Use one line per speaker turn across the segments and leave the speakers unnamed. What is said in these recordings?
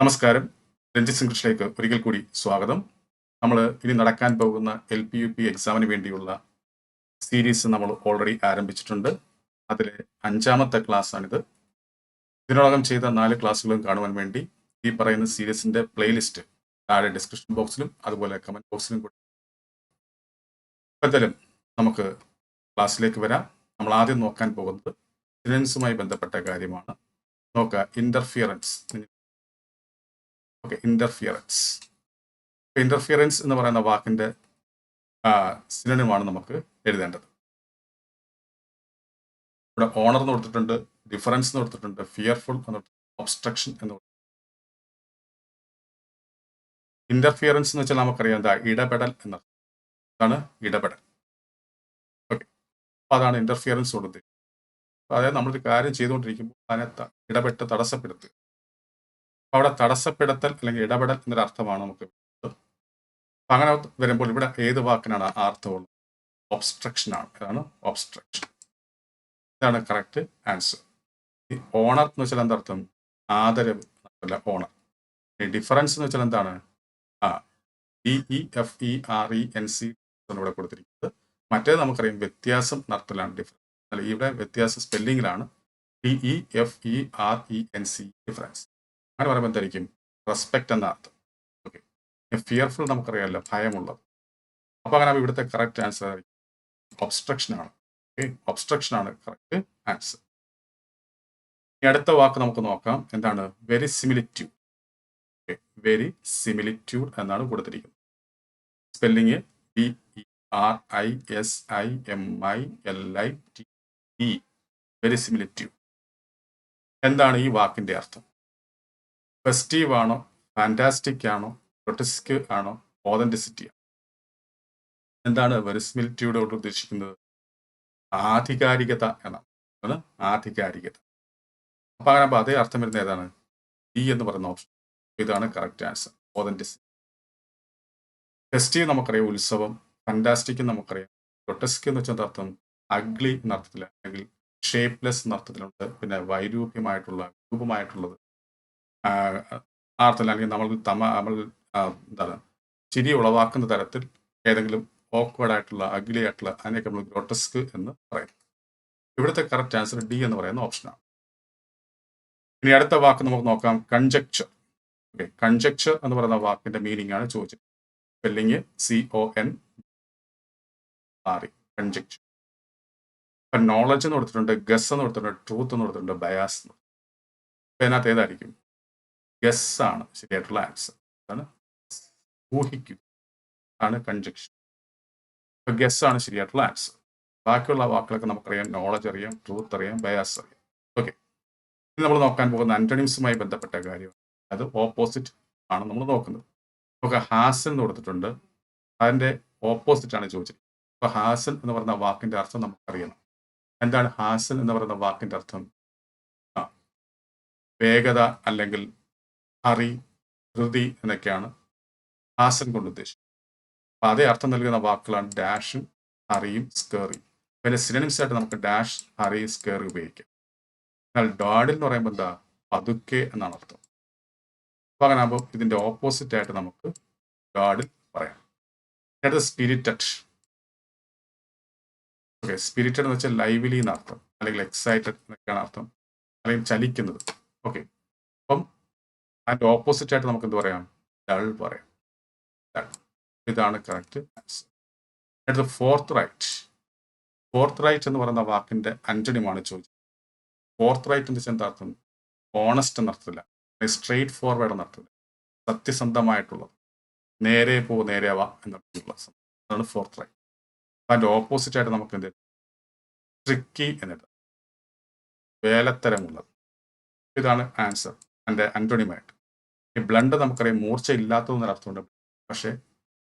നമസ്കാരം. രഞ്ജിത് ഇംഗ്ലീഷിലേക്ക് ഒരിക്കൽ കൂടി സ്വാഗതം. നമ്മൾ ഇനി നടക്കാൻ പോകുന്ന എൽ പി യു പി എക്സാമിന് വേണ്ടിയുള്ള സീരീസ് നമ്മൾ ഓൾറെഡി ആരംഭിച്ചിട്ടുണ്ട്. അതിലെ അഞ്ചാമത്തെ ക്ലാസ് ആണിത് ഇതിനോടകം ചെയ്ത നാല് ക്ലാസ്സുകളും കാണുവാൻ വേണ്ടി ഈ പറയുന്ന സീരീസിന്റെ പ്ലേലിസ്റ്റ് താഴെ ഡിസ്ക്രിപ്ഷൻ ബോക്സിലും അതുപോലെ കമന്റ് ബോക്സിലും കൂടി. എന്തായാലും നമുക്ക് ക്ലാസ്സിലേക്ക് വരാം. നമ്മൾ ആദ്യം നോക്കാൻ പോകുന്നത് സിലൻസുമായി ബന്ധപ്പെട്ട കാര്യമാണ്. നോക്കുക ഇന്റർഫിയറൻസ് ഓക്കെ ഇന്റർഫിയറൻസ് ഇന്റർഫിയറൻസ് എന്ന് പറയുന്ന വാക്കിന്റെ സിനോണിമാണ് നമുക്ക് എഴുതേണ്ടത്. ഇവിടെ ഓണർ എന്ന് കൊടുത്തിട്ടുണ്ട് ഡിഫറൻസ് എന്ന് കൊടുത്തിട്ടുണ്ട് ഫിയർഫുൾ എന്ന് ഒബ്സ്ട്രക്ഷൻ എന്ന് ഇന്റർഫിയറൻസ് എന്ന് വെച്ചാൽ നമുക്കറിയാം എന്താ? ഇടപെടൽ എന്നത് അതാണ് ഇടപെടൽ. ഓക്കെ അപ്പൊ അതാണ് ഇന്റർഫിയറൻസ് കൊടുത്തത് അതായത് നമ്മളൊരു കാര്യം ചെയ്തുകൊണ്ടിരിക്കുമ്പോൾ അതിനെ ഇടപെട്ട് തടസ്സപ്പെടുത്തുക. അവിടെ തടസ്സപ്പെടുത്തൽ അല്ലെങ്കിൽ ഇടപെടൽ എന്നൊരു അർത്ഥമാണ് നമുക്ക്. അങ്ങനെ വരുമ്പോൾ ഇവിടെ ഏത് വാക്കിനാണ് അർത്ഥമുള്ളത് ഓബ്സ്ട്രക്ഷൻ ആണ്. ഇതാണ് ഒബ്സ്ട്രക്ഷൻ ഇതാണ് കറക്റ്റ് ആൻസർ ഓണർ എന്ന് വെച്ചാൽ എന്താർത്ഥം ആദരവ് അല്ല ഓണർ ഡിഫറൻസ് എന്ന് വെച്ചാൽ എന്താണ്? ആ D E F E R E N C ഇവിടെ കൊടുത്തിരിക്കുന്നത്. മറ്റേത് നമുക്കറിയാം വ്യത്യാസം നടത്തലാണ് ഡിഫറൻസ് അല്ല ഇവിടെ വ്യത്യാസം സ്പെല്ലിങ്ങിലാണ് D E F E R E N C difference അങ്ങനെ പറയുമ്പോൾ എന്തായിരിക്കും? റെസ്പെക്ട് എന്ന അർത്ഥം. ഓക്കെ ഫിയർഫുൾ നമുക്കറിയാമല്ലോ ഭയമുള്ളത്. അപ്പൊ അങ്ങനെ ഇവിടുത്തെ കറക്റ്റ് ആൻസർ ആയിരിക്കും. ഒബ്സ്ട്രക്ഷൻ ആണ്. ഓക്കെ ഒബ്സ്ട്രക്ഷൻ ആണ് കറക്റ്റ് ആൻസർ ഇനി അടുത്ത വാക്ക് നമുക്ക് നോക്കാം. എന്താണ്? Very similitude okay very similitude എന്നാണ് കൊടുത്തിരിക്കുന്നത്. Spelling B E R I S I M I L I T E very similitude എന്താണ് ഈ വാക്കിന്റെ അർത്ഥം? ഫെസ്റ്റീവ് ആണോ? ഫാന്റാസ്റ്റിക് ആണോ? പ്രൊട്ടസ്ക് ആണോ? ഓതന്റിസിറ്റി എന്താണ് വെരിസ്മിലിറ്റിയുടെ കൊണ്ട് ഉദ്ദേശിക്കുന്നത്? ആധികാരികത എന്നാണ്. ആധികാരികത. അപ്പൊ അങ്ങനെ അതേ അർത്ഥം വരുന്ന ഏതാണ്? ബി എന്ന് പറയുന്ന ഓപ്ഷൻ ഇതാണ് കറക്റ്റ് ആൻസർ ഓതന്റിസിറ്റി ഫെസ്റ്റീവ് നമുക്കറിയാം ഉത്സവം. ഫാന്റാസ്റ്റിക് നമുക്കറിയാം. പ്രൊട്ടസ്ക് എന്ന് വെച്ചാൽ അർത്ഥം? അഗ്ലി എന്നർത്ഥത്തിൽ അല്ലെങ്കിൽ ഷേപ്പ്ലെസ് എന്നർത്ഥത്തിലുണ്ട്. പിന്നെ വൈരൂപ്യമായിട്ടുള്ള രൂപമായിട്ടുള്ളത് ആ ആ അർത്ഥത്തിൽ അല്ലെങ്കിൽ നമ്മൾ തമ നമ്മൾ എന്താണ് ചിരി ഉളവാക്കുന്ന തരത്തിൽ ഏതെങ്കിലും ഓക്വേഡായിട്ടുള്ള അഗ്ലി ആയിട്ടുള്ള അതിനെയൊക്കെ നമ്മൾ ഗ്രോട്ടസ്ക് എന്ന് പറയും. ഇവിടുത്തെ കറക്റ്റ് ആൻസർ ഡി എന്ന് പറയുന്ന ഓപ്ഷനാണ് ഇനി അടുത്ത വാക്ക് നമുക്ക് നോക്കാം കൺജക്ചർ ഓക്കെ കൺജക്ചർ എന്ന് പറയുന്ന വാക്കിന്റെ മീനിങ് ആണ് ചോദിച്ചത്. Spelling C O N E conjecture ഇപ്പൊ നോളജ് എന്ന് കൊടുത്തിട്ടുണ്ട് ഗസ് എന്ന് കൊടുത്തിട്ടുണ്ട് ട്രൂത്ത് എന്ന് കൊടുത്തിട്ടുണ്ട് ബയാസ് എന്ന് ഇതിനകത്ത് ഏതായിരിക്കും? ഗസ് ആണ്. ശരിയായിട്ടുള്ള ആൻസർ അതാണ് ഊഹിക്കും. ആണ് കൺജക്ഷൻ ഗസ് ആണ് ശരിയായിട്ടുള്ള ആൻസർ ബാക്കിയുള്ള വാക്കുകളൊക്കെ നമുക്കറിയാം. നോളജ് അറിയാം. ട്രൂത്ത് അറിയാം. ബയാസ് അറിയാം. ഓക്കെ ഇനി നമ്മൾ നോക്കാൻ പോകുന്ന ആന്റണിംസുമായി ബന്ധപ്പെട്ട കാര്യമാണ് അത് ഓപ്പോസിറ്റ് ആണ് നമ്മൾ നോക്കുന്നത്. നമുക്ക് ഹാസൻ എന്ന് കൊടുത്തിട്ടുണ്ട്. അതിന്റെ ഓപ്പോസിറ്റ് ആണ് ചോദിച്ചത് അപ്പൊ ഹാസൻ എന്ന് പറയുന്ന വാക്കിന്റെ അർത്ഥം നമുക്കറിയണം. എന്താണ് ഹാസൻ എന്ന് പറയുന്ന വാക്കിന്റെ അർത്ഥം? വേഗത അല്ലെങ്കിൽ ഹറി ധൃതി എന്നൊക്കെയാണ് ഹാസൻ കൊണ്ട് ഉദ്ദേശിക്കുന്നത് അപ്പൊ അതേ അർത്ഥം നൽകുന്ന വാക്കുകളാണ് ഡാഷും ഹറിയും സ്കേറിയും. പിന്നെ സിനിമസ് ആയിട്ട് നമുക്ക് ഡാഷ് ഹറി സ്കേറി ഉപയോഗിക്കാം. എന്നാൽ ഡാഡിൽ എന്ന് പറയുമ്പോൾ എന്താ? പതുക്കെ എന്നാണ് അർത്ഥം. അപ്പൊ അങ്ങനെ ആകുമ്പോൾ ഇതിന്റെ ഓപ്പോസിറ്റ് ആയിട്ട് നമുക്ക് ഡാഡിൽ പറയാം. അടുത്ത സ്പിരിറ്റഡ് ഓക്കെ സ്പിരിറ്റഡ് എന്ന് വെച്ചാൽ ലൈവ്ലി എന്നർത്ഥം അല്ലെങ്കിൽ എക്സൈറ്റഡ് എന്നൊക്കെയാണ് അർത്ഥം. അല്ലെങ്കിൽ ചലിക്കുന്നത്. ഓക്കെ അപ്പം അതിന്റെ ഓപ്പോസിറ്റ് ആയിട്ട് നമുക്ക് എന്ത് പറയാം? ഡൾ പറയാം. ഡൾ ഇതാണ് കറക്റ്റ് ആൻസർ അടുത്ത ഫോർത്ത് റൈറ്റ് ഫോർത്ത് റൈറ്റ് എന്ന് പറയുന്ന വാക്കിന്റെ അഞ്ചടിമാണ് ചോദിച്ചത് ഫോർത്ത് റൈറ്റ് എന്ന് വെച്ചാൽ എന്താർത്ഥം ഓണസ്റ്റ് എന്നർത്ഥമില്ല സ്ട്രെയിറ്റ് ഫോർവേഡ് എന്നർത്ഥമില്ല സത്യസന്ധമായിട്ടുള്ളത്. നേരെ പോ നേരെ വാ എന്നർത്ഥമുള്ള അതാണ് ഫോർത്ത് റൈറ്റ് അതിന്റെ ഓപ്പോസിറ്റ് ആയിട്ട് നമുക്ക് എന്ത് ട്രിക്കി എന്നിട്ട് വേലത്തരമുള്ളത്. ഇതാണ് ആൻസർ എന്റെ അന്റോണിയുമായിട്ട് ബ്ലണ്ട് നമുക്കറിയാം മൂർച്ച ഇല്ലാത്തതെന്നൊരു അർത്ഥമുണ്ട് പക്ഷേ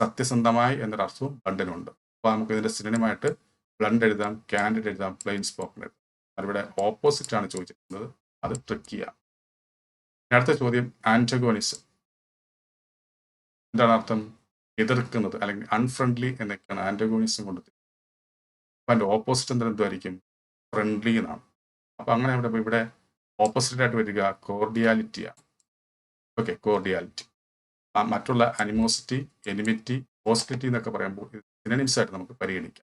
സത്യസന്ധമായി എന്നൊരർത്ഥവും ബ്ലണ്ടിനുണ്ട് അപ്പോൾ നമുക്ക് ഇതിന്റെ സിനിമയായിട്ട് ബ്ലണ്ട് എഴുതാം ക്യാൻഡിഡ് എഴുതാം പ്ലെയിൻ സ്പോക്കൺ എഴുതാം അതിവിടെ ഓപ്പോസിറ്റ് ആണ് ചോദിച്ചിരിക്കുന്നത്. അത് ട്രിക്കിയാണ് അടുത്ത ചോദ്യം ആന്റഗോണിസം എന്താണ് അർത്ഥം? എതിർക്കുന്നത് അല്ലെങ്കിൽ അൺഫ്രണ്ട്ലി എന്നൊക്കെയാണ് ആന്റഗോണിസം കൊണ്ട് അപ്പൊ അതിന്റെ ഓപ്പോസിറ്റ് എന്താ എന്തായിരിക്കും ഫ്രണ്ട്ലി എന്നാണ്. അപ്പൊ അങ്ങനെ ഇവിടെ ഇവിടെ ഓപ്പോസിറ്റ് ആയിട്ട് വരിക കോർഡിയാലിറ്റിയാണ് ഓക്കെ കോർഡിയാലിറ്റി മറ്റുള്ള അനിമോസിറ്റി എനിമിറ്റി ഹോസ്റ്റിലിറ്റി എന്നൊക്കെ പറയുമ്പോൾ സിനനിംസ് ആയിട്ട് നമുക്ക് പരിഗണിക്കാം.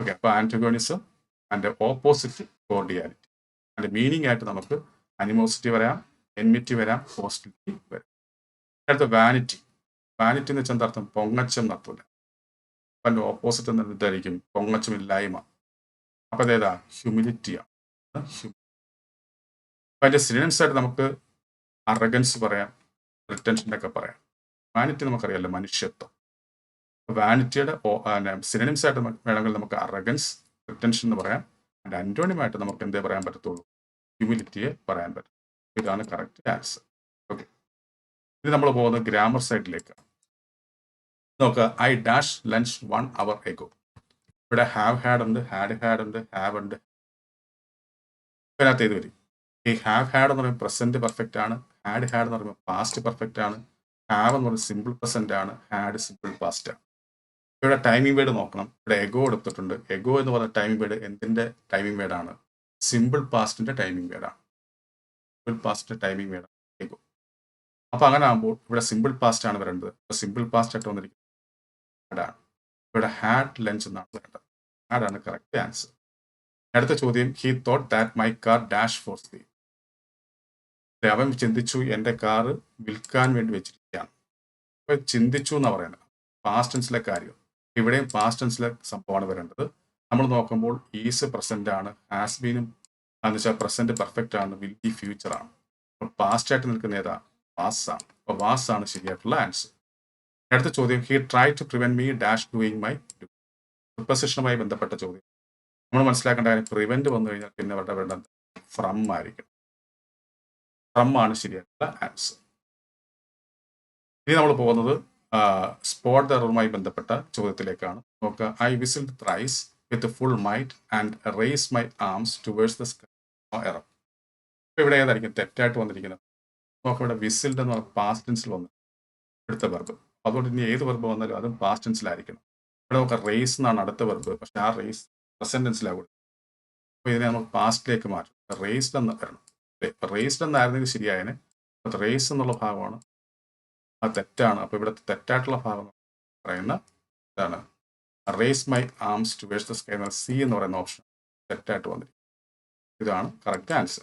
ഓക്കെ അപ്പോൾ ആന്റഗോണിസം ആൻഡ് ഓപ്പോസിറ്റ് കോർഡിയാലിറ്റി അതിന്റെ മീനിങ് ആയിട്ട് നമുക്ക് അനിമോസിറ്റി വരാം എൻമിറ്റി വരാം ഹോസ്റ്റിലിറ്റി വരാം. അടുത്ത വാനിറ്റി വാനിറ്റി എന്ന് വെച്ചാൽ എന്താർത്ഥം? പൊങ്ങച്ചം നടത്തൂല അപ്പം അതിന്റെ ഓപ്പോസിറ്റ് എന്ന് എന്തായിരിക്കും പൊങ്ങച്ചമില്ലായ്മ അപ്പം അതേതാ ഹ്യൂമിലിറ്റിയാണ് അപ്പം അതിന്റെ സിനിമസ് ആയിട്ട് നമുക്ക് അറഗൻസ് പറയാം റിട്ടൻഷൻ ഒക്കെ പറയാം. വാനിറ്റി നമുക്കറിയാമല്ലോ മനുഷ്യത്വം. വാനിറ്റിയുടെ സിനിമൻസ് ആയിട്ട് വേണമെങ്കിൽ നമുക്ക് അറഗൻസ് റിട്ടൻഷൻ എന്ന് പറയാം. അതിന്റെ അന്റോണിയമായിട്ട് നമുക്ക് എന്തേ പറയാൻ പറ്റത്തുള്ളൂ? ഹ്യൂമിലിറ്റിയെ പറയാൻ പറ്റും. ഇതാണ് കറക്റ്റ് ആൻസർ ഓക്കെ ഇനി നമ്മൾ പോകുന്നത് ഗ്രാമർ സൈഡിലേക്കാണ് നോക്കുക I dash lunch one hour ago ഇവിടെ ഹാവ് ഹാഡ് ഉണ്ട് ഹാഡ് ഹാഡ് ഉണ്ട് ഹാവ് ഉണ്ട്. ഇതിനകത്ത് ഏത് വരും? ഈ ഹാവ് ഹാഡ് എന്ന് പറയുമ്പോൾ പ്രസന്റ് പെർഫെക്റ്റ് ആണ്. ഹാഡ് ഹാഡ് എന്ന് പറയുമ്പോൾ പാസ്റ്റ് പെർഫെക്റ്റ് ആണ്. ഹാവ് എന്ന് പറയുന്നത് സിമ്പിൾ പ്രസന്റ് ആണ്. ഹാഡ് സിമ്പിൾ പാസ്റ്റ് ആണ്. ഇവിടെ ടൈമിംഗ് വേഡ് നോക്കണം. ഇവിടെ എഗോ എടുത്തിട്ടുണ്ട്. എഗോ എന്ന് പറയുന്ന ടൈമിംഗ് വേഡ് എന്തിന്റെ ടൈമിംഗ് വേഡാണ് സിമ്പിൾ പാസ്റ്റിന്റെ ടൈമിംഗ് വേഡാണ് സിമ്പിൾ പാസ്റ്റിന്റെ ടൈമിംഗ് വേഡാണ് എഗോ അപ്പൊ അങ്ങനെ ആകുമ്പോൾ ഇവിടെ സിമ്പിൾ പാസ്റ്റ് ആണ് വരേണ്ടത്. സിമ്പിൾ പാസ്റ്റ് ആയിട്ട് വന്നിരിക്കുന്നത് ഹാഡാണ് ഇവിടെ ഹാഡ് ലഞ്ച് എന്നാണ് വരേണ്ടത്. ഹാഡാണ് കറക്റ്റ് ആൻസർ അടുത്ത ചോദ്യം he thought that my car dash for speed അവൻ ചിന്തിച്ചു എന്റെ കാറ് വിൽക്കാൻ വേണ്ടി വെച്ചിരിക്കുകയാണ്. അപ്പൊ ചിന്തിച്ചു എന്നാ പറയുന്നത് പാസ്റ്റ് ടെൻസിലെ കാര്യം. ഇവിടെയും പാസ്റ്റ് ടെൻസിലെ സംഭവമാണ് വരേണ്ടത്. നമ്മൾ നോക്കുമ്പോൾ ഈസ് പ്രസന്റ് ആണ് ഹാസ് ബീനും എന്ന് വെച്ചാൽ പ്രസന്റ് പെർഫെക്റ്റ് ആണ് വിൽ ബി ഫ്യൂച്ചർ ആണ്. അപ്പോൾ പാസ്റ്റ് ആയിട്ട് നിൽക്കുന്ന ഏതാ? വാസ് ആണ്. അപ്പോൾ വാസ് ആണ് ശരിയായിട്ടുള്ള ആൻസർ അടുത്ത ചോദ്യം he try to prevent me dash doing my പ്രിപ്പസിഷനുമായി ബന്ധപ്പെട്ട ചോദ്യം. നമ്മൾ മനസ്സിലാക്കേണ്ട കാര്യം പ്രിവെന്റ് വന്നു കഴിഞ്ഞാൽ പിന്നെ അവരുടെ വേണ്ട ഫ്രം ആയിരിക്കും ആണ് ശരിയായിട്ടുള്ള ആൻസർ ഇനി നമ്മൾ പോകുന്നത് സ്പോട്ട് എററുമായി ബന്ധപ്പെട്ട ചോദ്യത്തിലേക്കാണ്. നോക്കുക I whistle thrice with full might and raise my arms towards the sky error ഇവിടെ ഏതായിരിക്കും? തെറ്റായിട്ട് വന്നിരിക്കുന്നത്. നോക്കാം ഇവിടെ വിസിൽഡ് എന്ന് പറഞ്ഞാൽ പാസ്റ്റ് ടെൻസിൽ വന്നു. അടുത്ത വെർബ് അതുകൊണ്ട് ഇനി ഏത് വെർബ് വന്നാലും അതും പാസ്റ്റ് ടെൻസിലായിരിക്കണം ഇവിടെ നോക്കാം റേസ് എന്നാണ് അടുത്ത വെർബ് പക്ഷെ ആ റേസ് പ്രസന്റ് ടെൻസിലാണ് കൊടുക്കുന്നത്. അപ്പോൾ ഇതിനെ നമുക്ക് പാസ്റ്റിലേക്ക് മാറ്റും. റേസ്ഡ് എന്ന് വരണം. റേസ്ഡ് എന്നായിരുന്നെങ്കിൽ ശരിയായനെ റേസ് എന്നുള്ള ഭാഗമാണ്. ആ തെറ്റാണ്. അപ്പോൾ ഇവിടെ തെറ്റായിട്ടുള്ള ഭാഗം പറയുന്ന ഇതാണ്. Raise my arms towards the sky C എന്ന് പറയുന്ന ഓപ്ഷൻ തെറ്റായിട്ട് വന്നിരിക്കും ഇതാണ് correct answer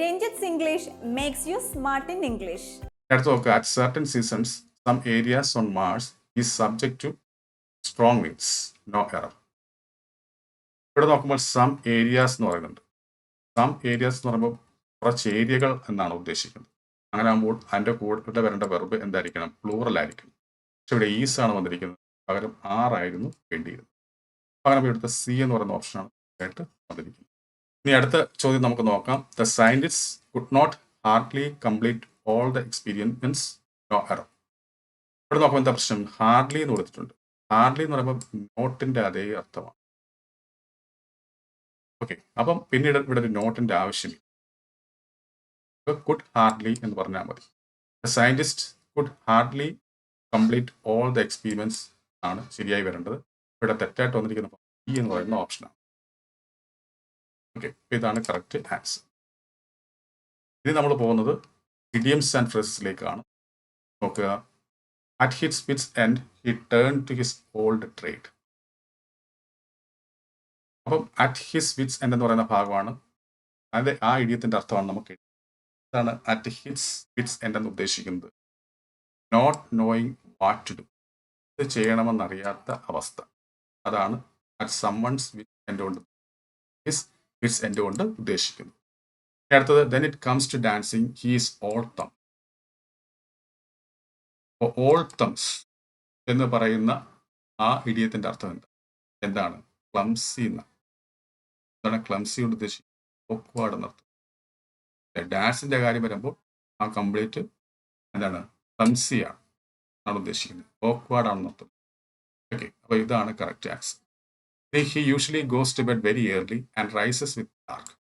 Ranjith Singlish makes you smart in English
അടുത്ത നോക്കുക at certain seasons some areas on Mars is subject to strong winds no error ഇവിടെ നോക്കുമ്പോൾ some areas എന്ന് പറയുന്നുണ്ട്. സം ഏരിയാസ് എന്ന് പറയുമ്പോൾ കുറച്ച് ഏരിയകൾ എന്നാണ് ഉദ്ദേശിക്കുന്നത്. അങ്ങനെ ആകുമ്പോൾ അതിന്റെ കൂടെ വരേണ്ട വെർബ് എന്തായിരിക്കണം? പ്ലൂറൽ ആയിരിക്കണം. പക്ഷെ ഇവിടെ ഈസ് ആണ് വന്നിരിക്കുന്നത്. പകരം ആറായിരുന്നു വേണ്ടിയിരുന്നത്. പകരം ഇവിടുത്തെ സി എന്ന് പറയുന്ന ഓപ്ഷനാണ് ആയിട്ട് വന്നിരിക്കുന്നത്. ഇനി അടുത്ത ചോദ്യം നമുക്ക് നോക്കാം. The scientist could not hardly complete all the experience no ഇവിടെ നോക്കുമ്പോൾ എന്താ പ്രശ്നം? ഹാർഡ്ലി എന്ന് കൊടുത്തിട്ടുണ്ട്. ഹാർഡ്ലി എന്ന് പറയുമ്പോൾ നോട്ടിന്റെ അതേ അർത്ഥമാണ്. ഓക്കെ അപ്പം പിന്നീട് ഇവിടെ ഒരു നോട്ടിന്റെ ആവശ്യമില്ല കുഡ് ഹാർഡ്ലി എന്ന് പറഞ്ഞാൽ മതി. Scientist could hardly complete all the experience ആണ് ശരിയായി വരേണ്ടത്. ഇവിടെ തെറ്റായിട്ട് വന്നിരിക്കുന്ന ഈ എന്ന് പറയുന്ന ഓപ്ഷനാണ് ഓക്കെ ഇതാണ് കറക്റ്റ് ആൻസർ ഇനി നമ്മൾ പോകുന്നത് ഇഡിയംസ് ആൻഡ് ഫ്രസസിലേക്കാണ് നോക്കുക. At hit spits and he turn to his old trade അപ്പം അറ്റ് ഹിസ് വിറ്റ്സ് എൻഡ് എന്ന് പറയുന്ന ഭാഗമാണ്. അതിന്റെ ആ ഇടിയത്തിന്റെ അർത്ഥമാണ് നമുക്ക് ഇതാണ് അറ്റ് ഹിറ്റ്സ് വിറ്റ്സ് എൻഡ് എന്ന് ഉദ്ദേശിക്കുന്നത്. Not knowing what to do ഇത് ചെയ്യണമെന്നറിയാത്ത അവസ്ഥ. അതാണ് അറ്റ് സമ്മൺസ് വിറ്റ് എൻഡ് കൊണ്ട്. ഹിസ് വിറ്റ്സ് എന്റെ കൊണ്ട് ഉദ്ദേശിക്കുന്നു അടുത്തത് then it comes to dancing he's all thumb all thumbs എന്ന് പറയുന്ന ആ ഇടിയത്തിന്റെ അർത്ഥം എന്താ? എന്താണ്? ക്ലംസി എന്ന എന്താണ് ക്ലംസി കൊണ്ട് ഉദ്ദേശിക്കുന്നത്? ഒക്കുവാട് എന്നർത്ഥം. ഡാൻസിന്റെ കാര്യം വരുമ്പോൾ ആ കംപ്ലീറ്റ് എന്താണ്? ക്ലംസിയാണ് ആണ്. ഉദ്ദേശിക്കുന്നത്. ഓക്വാർഡ് ആണെന്ന് അർത്ഥം ഓക്കെ അപ്പോൾ ഇതാണ് correct answer he usually goes to bed very early and rises with lark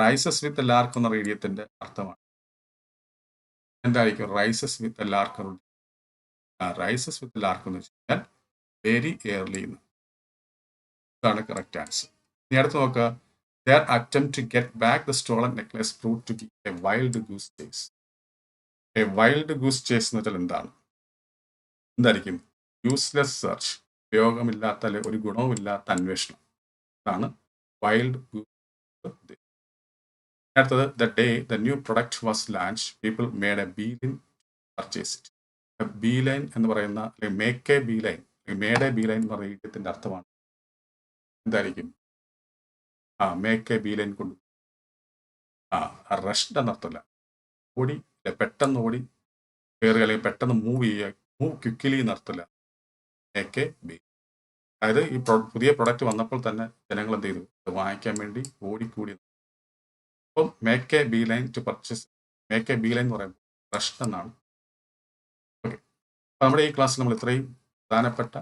rises with lark എന്ന റേഡിയത്തിന്റെ അർത്ഥമാണ്. എന്തായിരിക്കും? Rises with lark rises with lark എന്ന് വെച്ച് കഴിഞ്ഞാൽ വെരി ഏർലി എന്ന് ഇതാണ് കറക്റ്റ് ആൻസർ ഇനി അടുത്ത് നോക്കുക their attempt to get back the stolen necklace prove to be a wild goose chase a wild goose chase എന്ന് വെച്ചാൽ എന്താണ്? എന്തായിരിക്കും? യൂസ്ലെസ് സെർച്ച് ഉപയോഗമില്ലാത്ത അല്ലെ ഒരു ഗുണവുമില്ലാത്ത അന്വേഷണം. അതാണ് വൈൽഡ് അടുത്തത് the day the new product was launch people made a bee line purchase it bee line എന്ന് പറയുന്ന അല്ലെങ്കിൽ make a bee line made a bee line എന്ന് പറയുന്ന ഇടത്തിന്റെ അർത്ഥമാണ്. എന്തായിരിക്കും? ആ മേക്ക് എ ബി ലൈൻ കൊണ്ട്. ആ റഷ്ഡ് എന്നർത്ഥമല്ല ഓടി പെട്ടെന്ന് ഓടി കയറുക അല്ലെങ്കിൽ പെട്ടെന്ന് മൂവ് ചെയ്യുക മൂവ് ക്വിക്കിലി എന്നർത്ഥമില്ല മേക്ക് എ ബി അതായത് ഈ പുതിയ പ്രൊഡക്റ്റ് വന്നപ്പോൾ തന്നെ ജനങ്ങൾ എന്ത് ചെയ്തു? അത് വാങ്ങിക്കാൻ വേണ്ടി ഓടിക്കൂടി. അപ്പം make a bee line to purchase make a bee line എന്ന് പറയുമ്പോൾ റഷ്ഡ് എന്നാണ്. ഓക്കെ അപ്പം നമ്മുടെ ഈ ക്ലാസ്സിൽ നമ്മൾ ഇത്രയും പ്രധാനപ്പെട്ട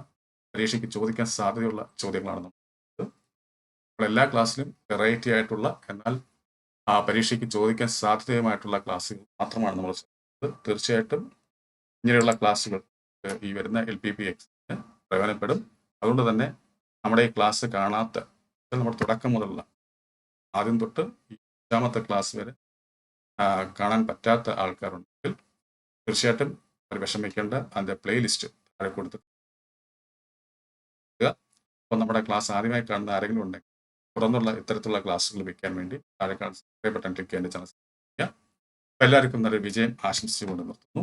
പരീക്ഷയ്ക്ക് ചോദിക്കാൻ സാധ്യതയുള്ള ചോദ്യങ്ങളാണ് നമ്മൾ. എല്ലാ ക്ലാസ്സിലും വെറൈറ്റി ആയിട്ടുള്ള എന്നാൽ ആ പരീക്ഷയ്ക്ക് ചോദിക്കാൻ സാധ്യതയുമായിട്ടുള്ള ക്ലാസ്സുകൾ മാത്രമാണ് നമ്മൾ തീർച്ചയായിട്ടും ഇങ്ങനെയുള്ള ക്ലാസ്സുകൾ ഈ വരുന്ന എൽ പി പി എക്സിന് പ്രയോജനപ്പെടും. അതുകൊണ്ട് തന്നെ നമ്മുടെ ഈ ക്ലാസ് കാണാത്ത നമ്മുടെ തുടക്കം മുതലുള്ള ആദ്യം തൊട്ട് അഞ്ചാമത്തെ ക്ലാസ് വരെ കാണാൻ പറ്റാത്ത ആൾക്കാരുണ്ടെങ്കിൽ തീർച്ചയായിട്ടും അവർ വിഷമിക്കേണ്ട അതിന്റെ പ്ലേലിസ്റ്റ് താഴെ കൊടുത്തിട്ട് അപ്പോൾ നമ്മുടെ ക്ലാസ് ആദ്യമായി കാണുന്ന ആരെങ്കിലും ഉണ്ടെങ്കിൽ തുറന്നുള്ള ഇത്തരത്തിലുള്ള ക്ലാസ്സുകൾ വയ്ക്കാൻ വേണ്ടി താഴെ കാണുന്ന സബ്സ്ക്രൈബ് ബട്ടൺ ക്ലിക്ക് ചെയ്യേണ്ട ചാനൽ എല്ലാവർക്കും നല്ല വിജയം ആശംസിച്ചുകൊണ്ട് നിർത്തുന്നു.